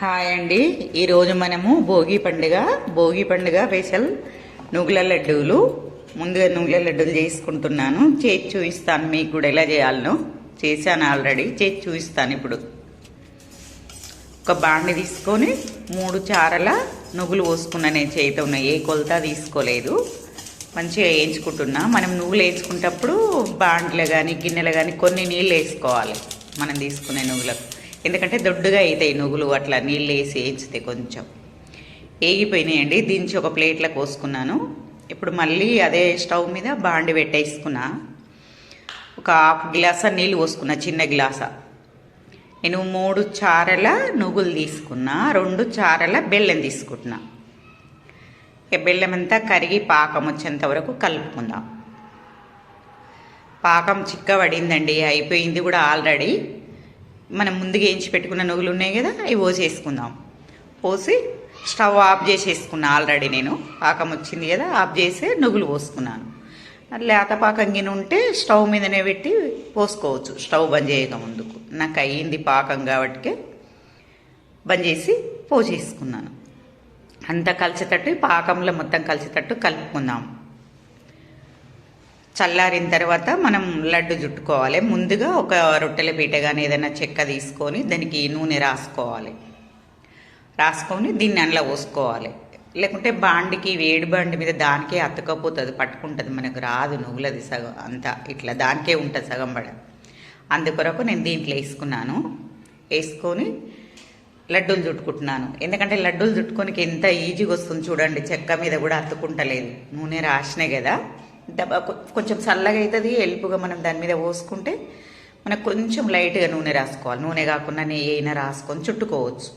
Hi అండి. ఈరోజు మనము భోగి పండుగ భోగి పండుగ స్పెషల్ నువ్వుల లడ్డూలు. ముందుగా నువ్వుల లడ్డూలు చేసుకుంటున్నాను. చేసి చూపిస్తాను మీకు కూడా ఎలా చేయాలనో. చేశాను ఆల్రెడీ. చేసి చూపిస్తాను ఇప్పుడు. ఒక బాండి తీసుకొని మూడు చారల నువ్వులు పోసుకున్నా నేను చేయితో ఉన్న. ఏ కొలత తీసుకోలేదు. మంచిగా వేయించుకుంటున్నా. మనం నువ్వులు వేయించుకుంటప్పుడు బాండ్లు కానీ గిన్నెలు కానీ కొన్ని నీళ్ళు వేసుకోవాలి. మనం తీసుకునే నువ్వులకు. ఎందుకంటే దొడ్డుగా అవుతాయి నువ్వులు అట్లా నీళ్ళు వేసి వేయించితే కొంచెం. వేగిపోయినాయండి. దించి ఒక ప్లేట్లో కోసుకున్నాను. ఇప్పుడు మళ్ళీ అదే స్టవ్ మీద బాండి పెట్టేసుకున్నా. ఒక హాఫ్ గ్లాసా నీళ్ళు పోసుకున్నా చిన్న గ్లాసా. నేను మూడు చారల నువ్వులు తీసుకున్నా రెండు చారల బెల్లం తీసుకుంటున్నా. ఇక బెల్లం అంతా కరిగి పాకం వచ్చేంత వరకు కలుపుకుందాం. పాకం చిక్క పడిందండి అయిపోయింది కూడా ఆల్రెడీ. మనం ముందుగా వేయించి పెట్టుకున్న నువ్వులు ఉన్నాయి కదా అవి పోసేసుకుందాం. పోసి స్టవ్ ఆఫ్ చేసేసుకున్నా ఆల్రెడీ నేను పాకం వచ్చింది కదా ఆఫ్ చేసి నువ్వులు పోసుకున్నాను. లేత పాకం గిన్నె ఉంటే స్టవ్ మీదనే పెట్టి పోసుకోవచ్చు స్టవ్ బంద్ చేయక ముందుకు. నాకు అయ్యింది పాకం కాబట్టి బంద్ చేసి పోసేసుకున్నాను. అంతా కలిసేటట్టు పాకంలో మొత్తం కలిసేటట్టు కలుపుకుందాం. చల్లారిన తర్వాత మనం లడ్డు చుట్టుకోవాలి. ముందుగా ఒక రొట్టెల పీట కానీ ఏదైనా చెక్క తీసుకొని దానికి నూనె రాసుకోవాలి. రాసుకొని దీన్ని అందులో పోసుకోవాలి. లేకుంటే బాండికి వేడి బాండి మీద దానికే అతకపోతుంది పట్టుకుంటుంది. మనకు రాదు నువ్వులది సగం అంతా. ఇట్లా దానికే ఉంటుంది సగం పడ అందుకొరకు నేను దీంట్లో వేసుకున్నాను. వేసుకొని లడ్డూలు చుట్టుకుంటున్నాను. ఎందుకంటే లడ్డూలు చుట్టుకోనికి ఎంత ఈజీగా వస్తుంది చూడండి. చెక్క మీద కూడా అతుక్కుంటలేదు. నూనె రాసినాయి కదా. కొంచెం చల్లగా అవుతుంది ఎలుపుగా మనం దాని మీద పోసుకుంటే మనకు కొంచెం లైట్గా నూనె రాసుకోవాలి. నూనె కాకుండా నెయ్యి అయినా రాసుకొని చుట్టుకోవచ్చు.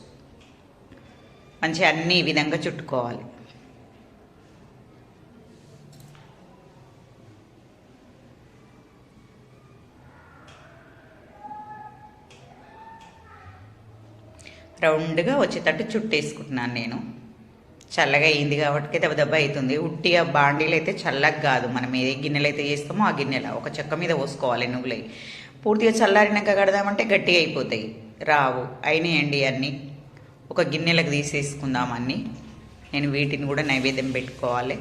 మంచిగా అన్ని విధంగా చుట్టుకోవాలి. రౌండ్గా వచ్చేటట్టు చుట్టేసుకుంటున్నాను నేను. చల్లగా అయింది కాబట్టి దెబ్బ దెబ్బ అవుతుంది. ఉట్టిగా బాండీలు అయితే చల్లగా కాదు. మనం ఏ గిన్నెలు అయితే చేస్తామో ఆ గిన్నెల. ఒక చెక్క మీద పోసుకోవాలి నువ్వులై. పూర్తిగా చల్లారినాక కడదామంటే గట్టిగా అయిపోతాయి. రావు. అయినాయండి అన్నీ. ఒక గిన్నెలకు తీసేసుకుందాం అన్నీ. నేను వీటిని కూడా నైవేద్యం పెట్టుకోవాలి.